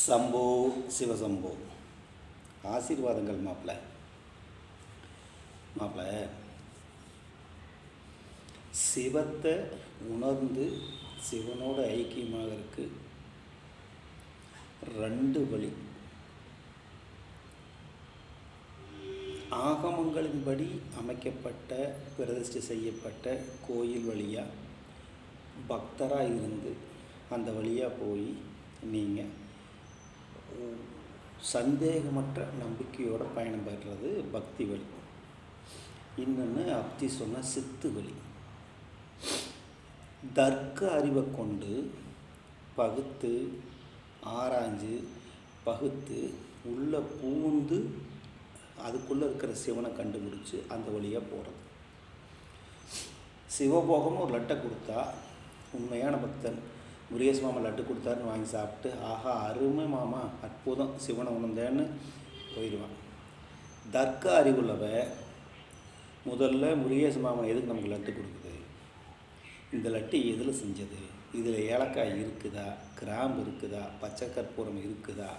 சம்போ சிவசம்போ. ஆசீர்வாதங்கள் மாப்பிள்ள மாப்பிள்ள சிவத்தை உணர்ந்து சிவனோட ஐக்கியமாகறதுக்கு ரெண்டு வழி. ஆகமங்களின்படி அமைக்கப்பட்ட பிரதிஷ்டை செய்யப்பட்ட கோயில் வழியாக பக்தராக இருந்து அந்த வழியாக போய் நீங்கள் சந்தேகமற்ற நம்பிக்கையோட பயணம் பெறுறது பக்தி வழி. இன்னொன்று அப்தி சொன்ன சித்து வழி. தர்க்க அறிவை கொண்டு பகுத்து ஆராய்ஞ்சு பகுத்து உள்ளே பூந்து அதுக்குள்ளே இருக்கிற சிவனை கண்டுபிடிச்சி அந்த வழியாக போகிறது சிவபோகமும் ஒரு லட்டை கொடுத்தா உண்மையான பக்தன் முருகேஷ் மாமா லட்டு கொடுத்தாருன்னு வாங்கி சாப்பிட்டு ஆஹா அருமை மாமா அற்புதம் சிவனை உணர்ந்தேன்னு போயிடுவான். தர்க்க அறிவுள்ளவ முதல்ல முருகேஷ் மாமா எதுக்கு நமக்கு லட்டு கொடுக்குது? இந்த லட்டு எதில் செஞ்சது? இதில் ஏலக்காய் இருக்குதா? கிராம்பு இருக்குதா? பச்சை கற்பூரம் இருக்குதா?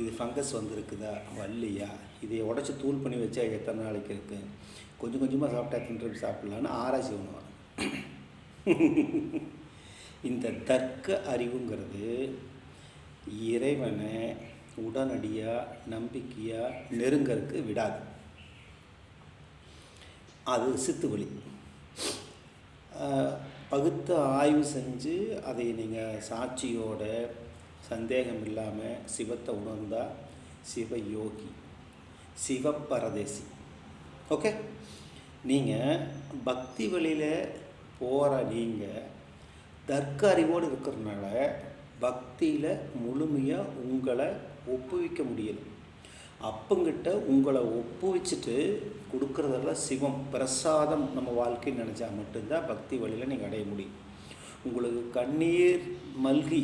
இது ஃபங்கஸ் வந்திருக்குதா? வள்ளியா இதை உடச்சி தூள் பண்ணி வச்சா எத்தனை நாளைக்கு இருக்கு? கொஞ்சம் கொஞ்சமாக சாப்பிட்டா தின்று சாப்பிட்லான்னு ஆராய்ச்சி பண்ணுவான். இந்த தர்க்க அறிவுங்கிறது இறைவனை உடனடியாக நம்பிக்கையாக நெருங்கறதுக்கு விடாது. அது சித்து வழி பகுத்து ஆய்வு செஞ்சு அதை நீங்கள் சாட்சியோட சந்தேகம் இல்லாமல் சிவத்தை உணர்ந்தால் சிவயோகி சிவப்பரதேசி ஓகே? நீங்கள் பக்தி வழியில் போகிற நீங்கள் தர்க்க அறிவோடு இருக்கிறதுனால பக்தியில் முழுமையாக உங்களை ஒப்புவிக்க முடியல. அப்பங்கிட்ட உங்களை ஒப்புவிச்சுட்டு கொடுக்குறதெல்லாம் சிவம் பிரசாதம் நம்ம வாழ்க்கைன்னு நினச்சா மட்டும்தான் பக்தி வழியில் நீங்கள் அடைய முடியும். உங்களுக்கு கண்ணீர் மல்கி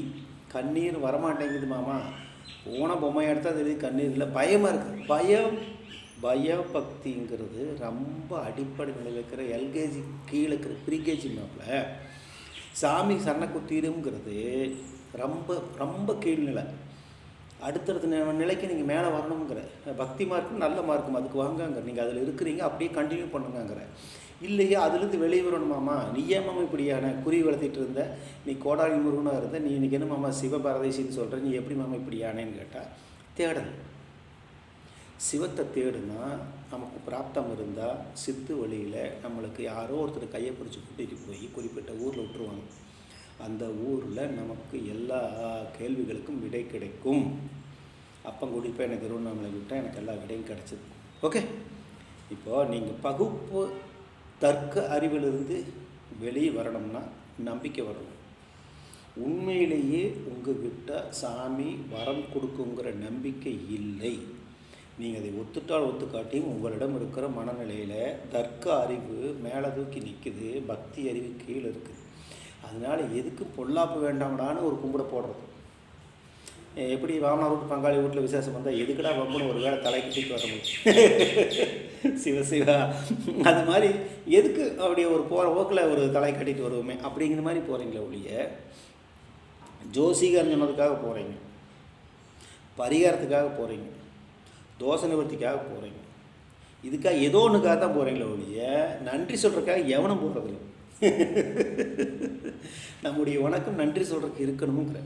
கண்ணீர் வரமாட்டேங்குது மாமா. போன பொம்மை எடுத்தால் தெரியுது கண்ணீர் இல்லை பயமாக இருக்குது பயம் பயபக்திங்கிறது ரொம்ப அடிப்படை நிலையில் இருக்கிற எல்கேஜி கீழே இருக்கிற ப்ரீகேஜி மாப்பில் சாமி சரண குத்திடுங்கிறது ரொம்ப ரொம்ப கீழ்நிலை. அடுத்தடுத்த நிலைக்கு நீங்கள் மேலே வரணுங்கிற. பக்தி மார்க்கும் நல்ல மார்க்கும். அதுக்கு வாங்கங்க நீங்கள் அதில் இருக்கிறீங்க அப்படியே கண்டினியூ பண்ணுங்கங்கிற இல்லையா அதுலேருந்து வெளியே வரணுமாமா நீ ஏன் மாமா இப்படியான குறி வளர்த்திட்டு இருந்த? நீ கோடாரி முருகனாக இருந்த. நீ இன்னைக்கு என்ன மாமா சிவபாரதேசின்னு சொல்கிற நீ எப்படி மாமா இப்படியானேன்னு கேட்டால் தேடல் சிவத்தை தேடுனா நமக்கு பிராப்தம் இருந்தால் சித்து வழியில் நம்மளுக்கு யாரோ ஒருத்தர் கையை பிடிச்சி கூட்டிகிட்டு போய் குறிப்பிட்ட ஊரில் விட்டுருவாங்க. அந்த ஊரில் நமக்கு எல்லா கேள்விகளுக்கும் விடை கிடைக்கும். அப்போ குறிப்பாக எனக்கு திருவண்ணாமலை விட்டால் எனக்கு எல்லா விடையும் கிடச்சிது. ஓகே இப்போது நீங்கள் பகுப்பு தர்க்க அறிவிலிருந்து வெளியே வரணும்னா நம்பிக்கை வரணும். உண்மையிலேயே உங்கள் கிட்ட சாமி வரம் கொடுக்குங்கிற நம்பிக்கை இல்லை. நீங்கள் அதை ஒத்துட்டால் ஒத்துக்காட்டியும் உங்களிடம் இருக்கிற மனநிலையில் தர்க்க அறிவு மேலே தூக்கி நிற்குது பக்தி அறிவு கீழே இருக்குது அதனால் எதுக்கு பொல்லாப்பு வேண்டாமடான்னு ஒரு கும்பிட போடுறது. எப்படி வாமனார் வீட்டு பங்காளி வீட்டில் விசேஷம் வந்தால் எதுக்குடா வம்புன்னு ஒரு வேளை தலை தூக்கி வர முடியும்? சிவ சிவா. அது மாதிரி எதுக்கு அப்படி ஒரு போகிற ஓக்கில் ஒரு தலை கட்டிட்டு வருவோமே அப்படிங்கிற மாதிரி போகிறீங்களே ஒழிய ஜோசிகர் சொன்னதுக்காக போகிறீங்க பரிகாரத்துக்காக போகிறீங்க தோசை நிவர்த்திக்காக போகிறீங்க இதுக்காக ஏதோ ஒன்றுக்காக தான் போகிறீங்களே ஒழிய நன்றி சொல்கிறக்காக எவனும் போகிறதில்ல நம்முடைய வணக்கம் நன்றி சொல்கிறதுக்கு இருக்கணுங்கிற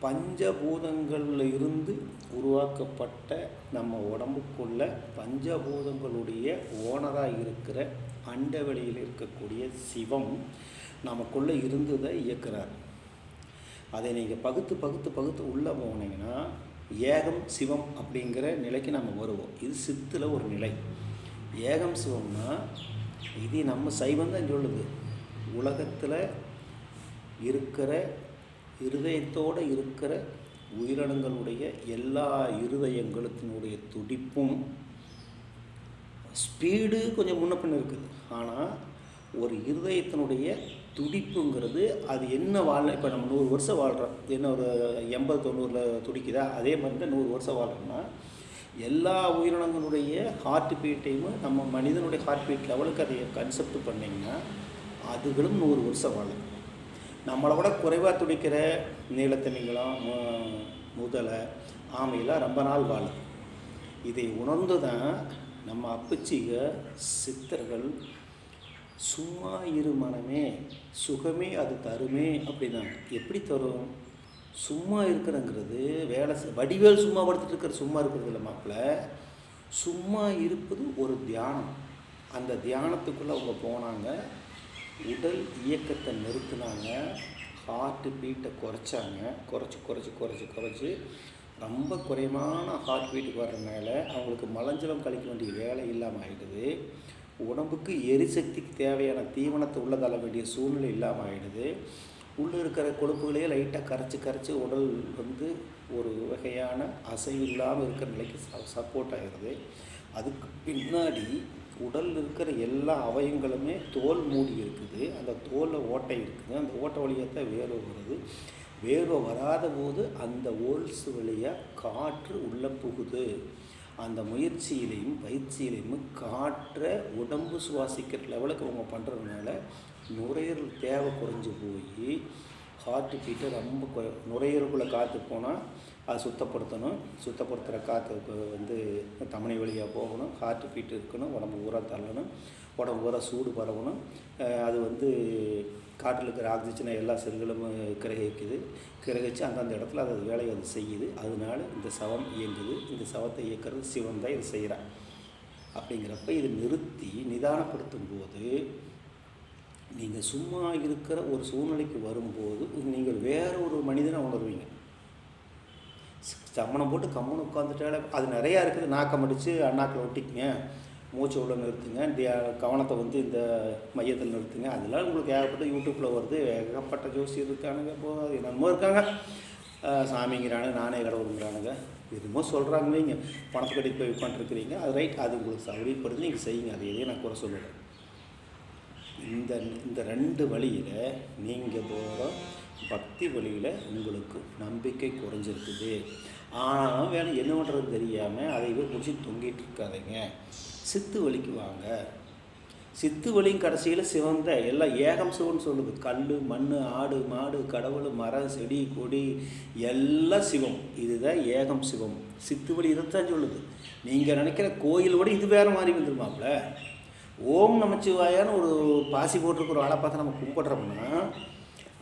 பஞ்சபூதங்களில் இருந்து உருவாக்கப்பட்ட நம்ம உடம்புக்குள்ள பஞ்சபூதங்களுடைய ஓனராக இருக்கிற அண்டவெளியில் இருக்கக்கூடிய சிவம் நமக்குள்ளே இருந்ததை இயக்குறார். அதை நீங்கள் பகுத்து பகுத்து பகுத்து உள்ளே போனீங்கன்னா ஏகம் சிவம் அப்படிங்கிற நிலைக்கு நம்ம வருவோம். இது சித்தில் ஒரு நிலை. ஏகம் சிவம்னா இது நம்ம சைவம் தான் சொல்லுது. உலகத்தில் இருக்கிற இருதயத்தோடு இருக்கிற உயிரினங்களுடைய எல்லா இருதயங்களுத்தினுடைய துடிப்பும் ஸ்பீடு கொஞ்சம் முன்ன பின்ன இருக்குது. ஆனால் ஒரு இருதயத்தினுடைய துடிப்புங்கிறது அது என்ன வாழ இப்போ நம்ம நூறு வருஷம் வாழ்கிறோம் என்ன ஒரு எண்பது தொண்ணூறில் துடிக்குதா? அதே மாதிரி தான் நூறு வருஷம் வாழ்கிறோம்னா எல்லா உயிரினங்களுடைய ஹார்ட் பீட்டையும் நம்ம மனிதனுடைய ஹார்ட் பீட் லெவலுக்கு அதை கன்செப்ட் பண்ணிங்கன்னா அதுகளும் நூறு வருஷம் வாழும். நம்மளை விட குறைவாக துடிக்கிற நீலத்திமிங்கலம் முதலை ஆமையெல்லாம் ரொம்ப நாள் வாழும். இதை உணர்ந்து தான் நம்ம அப்பச்சிக சித்தர்கள் சும்மா இரு மனமே சுகமே அது தருமே அப்படின்னா எப்படி தரும்? சும்மா இருக்கிறங்கிறது வேலை வடிவேல் சும்மா படுத்துட்டு இருக்கிற சும்மா இருக்கிறது இல்லை மாப்பிள்ள சும்மா இருப்பது ஒரு தியானம். அந்த தியானத்துக்குள்ளே அவங்க போனாங்க. உடல் இயக்கத்தை நிறுத்தினாங்க. ஹார்ட் பீட்டை குறைச்சாங்க. குறைச்சி குறைச்சி குறைச்சி குறைச்சி. ரொம்ப குறைவான ஹார்ட் பீட்டுக்கு வர்றதுனால அவங்களுக்கு மலஞ்சலம் கழிக்க வேண்டிய வேலை இல்லாமல் ஆகிடுது உடம்புக்கு எரிசக்திக்கு தேவையான தீவனத்தை உள்ள தள்ள வேண்டிய சூழ்நிலை இல்லாமல் ஆகிடுது உள்ளே இருக்கிற கொழுப்புகளையே லைட்டாக கரைச்சி கரைச்சி உடல் வந்து ஒரு வகையான அசைவு இல்லாமல் இருக்கிற நிலைக்கு சப்போர்ட் ஆகிடுது அதுக்கு பின்னாடி உடல் இருக்கிற எல்லா அவயங்களுமே தோல் மூடி இருக்குது. அந்த தோலில் ஓட்டை இருக்குது. அந்த ஓட்டை வழியாக தான் வேர்வை வருது. வேர்வை வராத போது அந்த ஓல்ஸ் வழியாக காற்று உள்ளே புகுது. அந்த முயற்சியிலையும் பயிற்சியிலையும் காற்றை உடம்பு சுவாசிக்கிற லெவலுக்கு அவங்க பண்ணுறதுனால நுரையீரல் தேவை குறைஞ்சி போய் ஹார்ட்டு பீட்டை ரொம்ப குறை நுரையீரலுக்குள்ளே காற்று போனால் அதை சுத்தப்படுத்தணும். சுத்தப்படுத்துகிற காற்று வந்து தமனை வழியாக போகணும். ஹார்ட் பீட் இருக்கணும். உடம்பு ஊரா தள்ளணும். உடம்பு ஊரா சூடு பரவணும். அது வந்து காற்றில் இருக்கிற ஆக்சிஜனை எல்லா செல்களும் கிரகிக்குது. கிரகிச்சு அந்தந்த இடத்துல அது வேலையை அது செய்யுது. அதனால இந்த சவம் இயங்குது. இந்த சவத்தை இயக்கிறது சிவன் தான் இது செய்கிறான் அப்படிங்கிறப்ப இது நிறுத்தி நிதானப்படுத்தும் போது நீங்கள் சும்மா இருக்கிற ஒரு சூழ்நிலைக்கு வரும்போது நீங்கள் வேற ஒரு மனிதனை உணர்வீங்க. சம்மணம் போட்டு கம்மன் உட்காந்துட்டாலே அது நிறையா இருக்குது. நாக்கம் அடித்து அண்ணாக்கில் ஒட்டிக்குங்க. மூச்சு உள்ள நிறுத்துங்க. கவனத்தை வந்து இந்த மையத்தில் நிறுத்துங்க. அதெல்லாம் உங்களுக்கு ஏகப்பட்ட யூடியூப்பில் வருது. ஏகப்பட்ட ஜோசி இருக்கானுங்க. இப்போ என்னமோ இருக்காங்க. சாமிங்கிறானுங்க நானே கடவுளுங்கிறானுங்க. என்னமோ சொல்கிறாங்களே நீங்கள் பணத்தை போய் உட்காந்துருக்குறீங்க அது ரைட் அது உங்களுக்கு சௌகரியப்படுது நீங்கள் செய்யுங்க. அது எதையும் நான் குறை சொல்லுவேன். இந்த இந்த ரெண்டு வழியில் நீங்கள் போகிற பக்தி வழியில் உங்களுக்கு நம்பிக்கை குறைஞ்சிருக்குது. ஆனால் வேலை என்ன பண்ணுறது தெரியாமல் அதை இவர் பிடிச்சி தொங்கிட்டு இருக்காதீங்க. சித்து வழிக்கு வாங்க. சித்து வழியும் கடைசியில் சிவந்த எல்லாம் ஏகம் சிவன் சொல்லுது. கல் மண் ஆடு மாடு கடவுள் மரம் செடி கொடி எல்லாம் சிவம். இதுதான் ஏகம் சிவம். சித்து வழி இதைத்தான் சொல்லுது. நீங்கள் நினைக்கிற கோயிலோடு இது வேறு மாதிரி வந்துருமாப்ல. ஓம் நமச்சிவாயான்னு ஒரு பாசி போட்டிருக்கிற ஆளை பார்த்து நம்ம கும்பிட்றோம்னா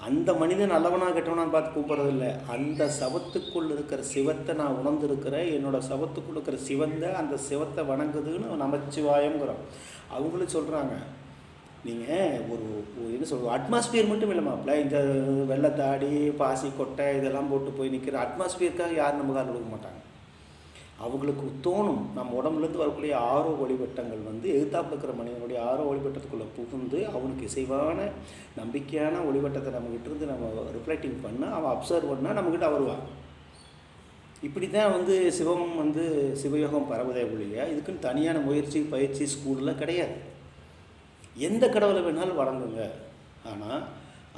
அந்த மனிதன் நல்லவனா கெட்டவனான்னு பார்த்து கூப்பிட்றதில்ல அந்த சவத்துக்குள் இருக்கிற சிவத்தை நான் உணர்ந்திருக்கிறேன். என்னோட சவத்துக்குள் இருக்கிற சிவந்த அந்த சிவத்தை வணங்குதுன்னு நமச்சிவாயங்கிறோம் அவங்களும் சொல்கிறாங்க நீங்கள் ஒரு என்ன சொல்கிறது அட்மாஸ்பியர் மட்டும் இல்லை மாப்பிள்ள இந்த வெள்ளத்தாடி பாசி கொட்டை இதெல்லாம் போட்டு போய் நிற்கிற அட்மாஸ்பியருக்காக யாரும் நம்ம கால் கொடுக்க மாட்டாங்க. அவங்களுக்கு தோணும். நம்ம உடம்புலேருந்து வரக்கூடிய ஆரோ ஒளிவட்டங்கள் வந்து எதிர்த்தாப்புல இருக்கிற மனிதனுடைய ஆரோ ஒளிவட்டத்துக்குள்ளே புகுந்து அவனுக்கு இசைவான நம்பிக்கையான ஒளிவட்டத்தை நம்மகிட்ட இருந்து நம்ம ரிஃப்ளெக்டிங் பண்ணால் அவன் அப்சர்வ் பண்ணால் நம்மக்கிட்ட வருவான். இப்படி தான் வந்து சிவம் வந்து சிவயோகம் பரவதே ஒழிய இதுக்குன்னு தனியான முயற்சி பயிற்சி ஸ்கூலில் கிடையாது. எந்த கடவுளை வேணாலும் வணங்குங்க. ஆனால்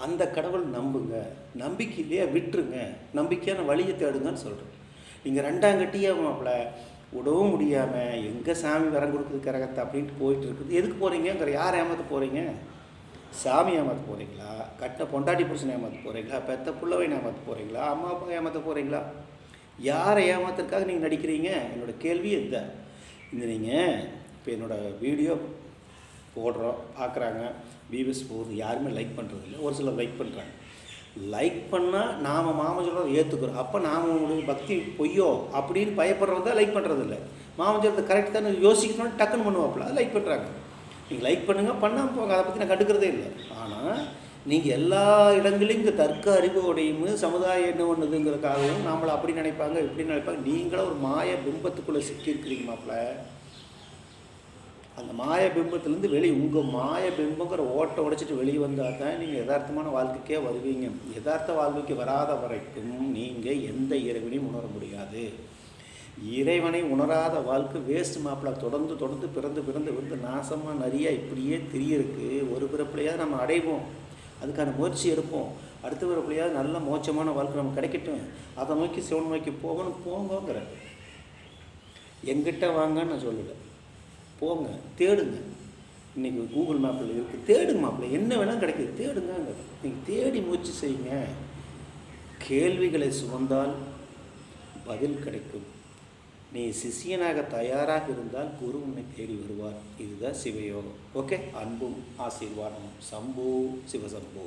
அந்த கடவுள் நம்புங்க. நம்பிக்கையிலேயே விட்டுருங்க. நம்பிக்கையான வழியை தேடுங்கன்னு சொல்கிறேன் நீங்கள் ரெண்டாங்கட்டியே மாப்பிள்ள விடவும் முடியாமல் எங்கே சாமி வரம் கொடுக்குது கரகத்தை அப்படின்ட்டு போயிட்டு இருக்குது. எதுக்கு போகிறீங்கிற யார் ஏமாற்ற போகிறீங்க சாமி ஏமாற்ற போகிறீங்களா கட்ட பொண்டாட்டி புருஷனை ஏமாற்ற போகிறீங்களா பெத்த புள்ளவை ஏமாற்ற போகிறீங்களா அம்மா அப்பா ஏமாற்ற போகிறீங்களா யாரை ஏமாத்துறதுக்காக நீங்கள் நடிக்கிறீங்க? என்னோட கேள்வி இதுதான். இந்த நீங்கள் இப்போ என்னோடய வீடியோ போடுறோம் பார்க்குறாங்க வியூவர்ஸ் போகுது. யாருமே லைக் பண்ணுறதில்ல ஒரு சிலர் லைக் பண்ணுறாங்க லைக் பண்ணால் நாம் மாமா ஏற்றுக்கிறோம் அப்போ நாம் உங்களுக்கு பக்தி பொய்யோ அப்படின்னு பயப்படுறவங்க தான் லைக் பண்ணுறதில்ல மாமா சொல்கிறத கரெக்ட் தானே யோசிக்கணும்னு டக்குன்னு பண்ணுவாப்புல. அது லைக் பண்ணுறாங்க நீங்கள் லைக் பண்ணுங்கள் பண்ணாமல் போங்க. அதை பற்றி நான் கண்டுக்கிறதே இல்லை. ஆனால் நீங்கள் எல்லா இடங்களையும் இந்த தர்க்க அறிவோடையும் சமுதாயம் என்ன ஒன்றுதுங்கிறதுக்காகவும் நம்மளை அப்படி நினைப்பாங்க இப்படி நினைப்பாங்க. நீங்களும் ஒரு மாய பிம்பத்துக்குள்ளே சிக்கியிருக்கிறீங்க மாப்பிள்ள. அந்த மாய பிம்பத்துலேருந்து வெளியே உங்கள் மாய பிம்பங்கிற ஓட்டை உடைச்சிட்டு வெளியே வந்தால் தான் நீங்கள் யதார்த்தமான வாழ்க்கைக்கே வருவீங்க. யதார்த்த வாழ்க்கைக்கு வராத வரைக்கும் நீங்கள் எந்த இறைவனையும் உணர முடியாது. இறைவனை உணராத வாழ்க்கை வேஸ்ட் மாப்பிள. தொடர்ந்து தொடர்ந்து பிறந்து பிறந்து வந்து நாசமாக நிறையா இப்படியே தெரியிருக்கு ஒரு பிறப்புலையாவது நம்ம அடைவோம். அதுக்கான முயற்சி எடுப்போம். அடுத்த பிறப்புலையாவது நல்ல மோச்சமான வாழ்க்கை நமக்கு கிடைக்கட்டும். அதை நோக்கி சிவன் நோக்கி போகணும் போங்கோங்கிற. எங்கிட்ட வாங்கன்னு நான் சொல்லலை. போங்க தேடுங்க. இன்றைக்கி கூகுள் மேப்பில் இருக்குது தேடுங்க மாப்பிள்ள என்ன வேணால் கிடைக்குது. தேடுங்க நீங்கள் தேடி முயற்சி செய்யுங்க. கேள்விகளை சுமந்தால் பதில் கிடைக்கும். நீ சிஷியனாக தயாராக இருந்தால் குரு உன்னை தேடி வருவார். இதுதான் சிவயோகம். ஓகே அன்பும் ஆசீர்வாதமும். சம்போ சிவசம்போ.